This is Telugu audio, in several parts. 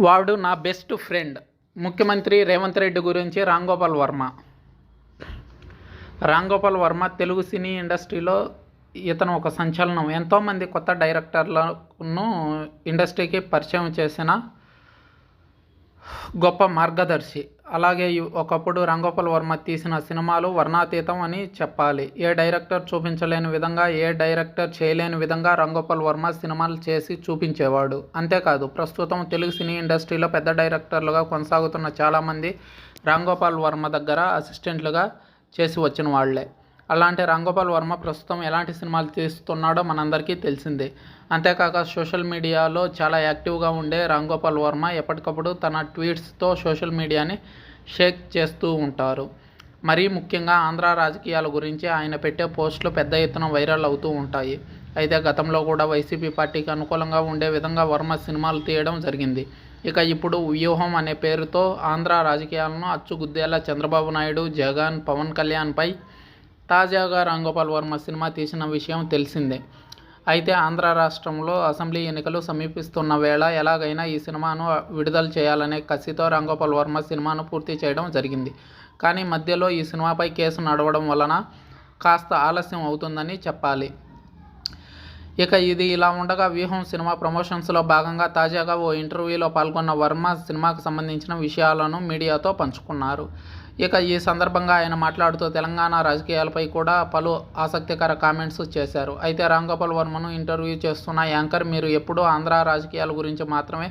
వాడు నా బెస్ట్ ఫ్రెండ్. ముఖ్యమంత్రి రేవంత్ రెడ్డి గురించి రామ్ గోపాల్ వర్మ. రామ్ గోపాల్ వర్మ తెలుగు సినీ ఇండస్ట్రీలో ఇతను ఒక సంచలనం. ఎంతోమంది కొత్త డైరెక్టర్లను ఇండస్ట్రీకి పరిచయం చేసిన గొప్ప మార్గదర్శి. అలాగే ఒకప్పుడు రంగోపాల్ వర్మ తీసిన సినిమాలు వర్ణాతీతం అని చెప్పాలి. ఏ డైరెక్టర్ చూపించలేని విధంగా ఏ డైరెక్టర్ చేయలేని విధంగా రంగోపాల్ వర్మ సినిమాలు చేసి చూపించేవాడు. అంతేకాదు ప్రస్తుతం తెలుగు సినీ ఇండస్ట్రీలో పెద్ద డైరెక్టర్లుగా కొనసాగుతున్న చాలామంది రాంగోపాల్ వర్మ దగ్గర అసిస్టెంట్లుగా చేసి వచ్చిన వాళ్ళే అలాంటి రాంగోపాల్ వర్మ ప్రస్తుతం ఎలాంటి సినిమాలు తీస్తున్నాడో మనందరికీ తెలిసిందే. అంతేకాక సోషల్ మీడియాలో చాలా యాక్టివ్గా ఉండే రాంగోపాల్ వర్మ ఎప్పటికప్పుడు తన ట్వీట్స్తో సోషల్ మీడియాని షేక్ చేస్తూ ఉంటారు. మరీ ముఖ్యంగా ఆంధ్ర రాజకీయాల గురించి ఆయన పెట్టే పోస్టులు పెద్ద ఎత్తున వైరల్ అవుతూ ఉంటాయి. అయితే గతంలో కూడా వైసీపీ పార్టీకి అనుకూలంగా ఉండే విధంగా వర్మ సినిమాలు తీయడం జరిగింది. ఇక ఇప్పుడు వ్యూహం అనే పేరుతో ఆంధ్ర రాజకీయాలను అచ్చుగుద్దేలా చంద్రబాబు నాయుడు జగన్ పవన్ కళ్యాణ్పై తాజాగా రాంగోపాల్ వర్మ సినిమా తీసిన విషయం తెలిసిందే. అయితే ఆంధ్ర రాష్ట్రంలో అసెంబ్లీ ఎన్నికలు సమీపిస్తున్న వేళ ఎలాగైనా ఈ సినిమాను విడుదల చేయాలనే కసితో రాంగోపాల్ వర్మ సినిమాను పూర్తి చేయడం జరిగింది. కానీ మధ్యలో ఈ సినిమాపై కేసు నడవడం వలన కాస్త ఆలస్యం అవుతుందని చెప్పాలి. ఇక ఇది ఇలా ఉండగా వ్యూహం సినిమా ప్రమోషన్స్లో భాగంగా తాజాగా ఓ ఇంటర్వ్యూలో పాల్గొన్న వర్మ సినిమాకు సంబంధించిన విషయాలను మీడియాతో పంచుకున్నారు. ఇక ఈ సందర్భంగా ఆయన మాట్లాడుతూ తెలంగాణ రాజకీయాలపై కూడా పలు ఆసక్తికర కామెంట్స్ చేశారు. అయితే రాంగోపాల్ వర్మను ఇంటర్వ్యూ చేస్తున్న యాంకర్ మీరు ఎప్పుడూ ఆంధ్ర రాజకీయాల గురించి మాత్రమే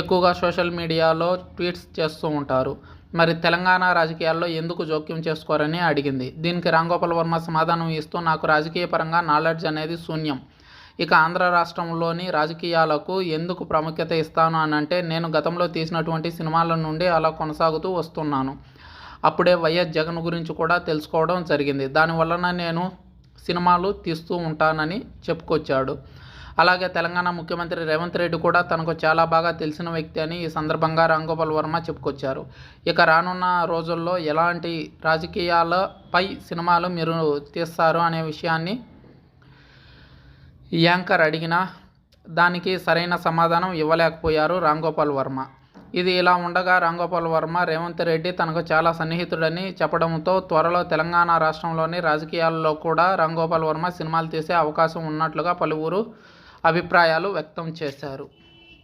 ఎక్కువగా సోషల్ మీడియాలో ట్వీట్స్ చేస్తూ ఉంటారు. మరి తెలంగాణ రాజకీయాల్లో ఎందుకు జోక్యం చేసుకోరని అడిగింది. దీనికి రాంగోపాల్ వర్మ సమాధానం ఇస్తూ నాకు రాజకీయ పరంగా నాలెడ్జ్ అనేది శూన్యం. ఇక ఆంధ్ర రాష్ట్రంలోని రాజకీయాలకు ఎందుకు ప్రాముఖ్యత ఇస్తాను అని అంటే నేను గతంలో తీసినటువంటి సినిమాల నుండి అలా కొనసాగుతూ వస్తున్నాను. అప్పుడే వైఎస్ జగన్ గురించి కూడా తెలుసుకోవడం జరిగింది. దానివలన నేను సినిమాలు తీస్తూ ఉంటానని చెప్పుకొచ్చాడు. అలాగే తెలంగాణ ముఖ్యమంత్రి రేవంత్ రెడ్డి కూడా తనకు చాలా బాగా తెలిసిన వ్యక్తి అని ఈ సందర్భంగా రాంగోపాల్ వర్మ చెప్పుకొచ్చారు. ఇక రానున్న రోజుల్లో ఎలాంటి రాజకీయాలపై సినిమాలు మీరు తీస్తారు అనే విషయాన్ని యాంకర్ అడిగినా దానికి సరైన సమాధానం ఇవ్వలేకపోయారు రాంగోపాల్ వర్మ. ఇది ఇలా ఉండగా రాంగోపాల్ వర్మ రేవంత్ రెడ్డి తనకు చాలా సన్నిహితుడని చెప్పడంతో త్వరలో తెలంగాణ రాష్ట్రంలోని రాజకీయాల్లో కూడా రాంగోపాల్ వర్మ సినిమాలు తీసే అవకాశం ఉన్నట్లుగా పలువురు అభిప్రాయాలు వ్యక్తం చేశారు.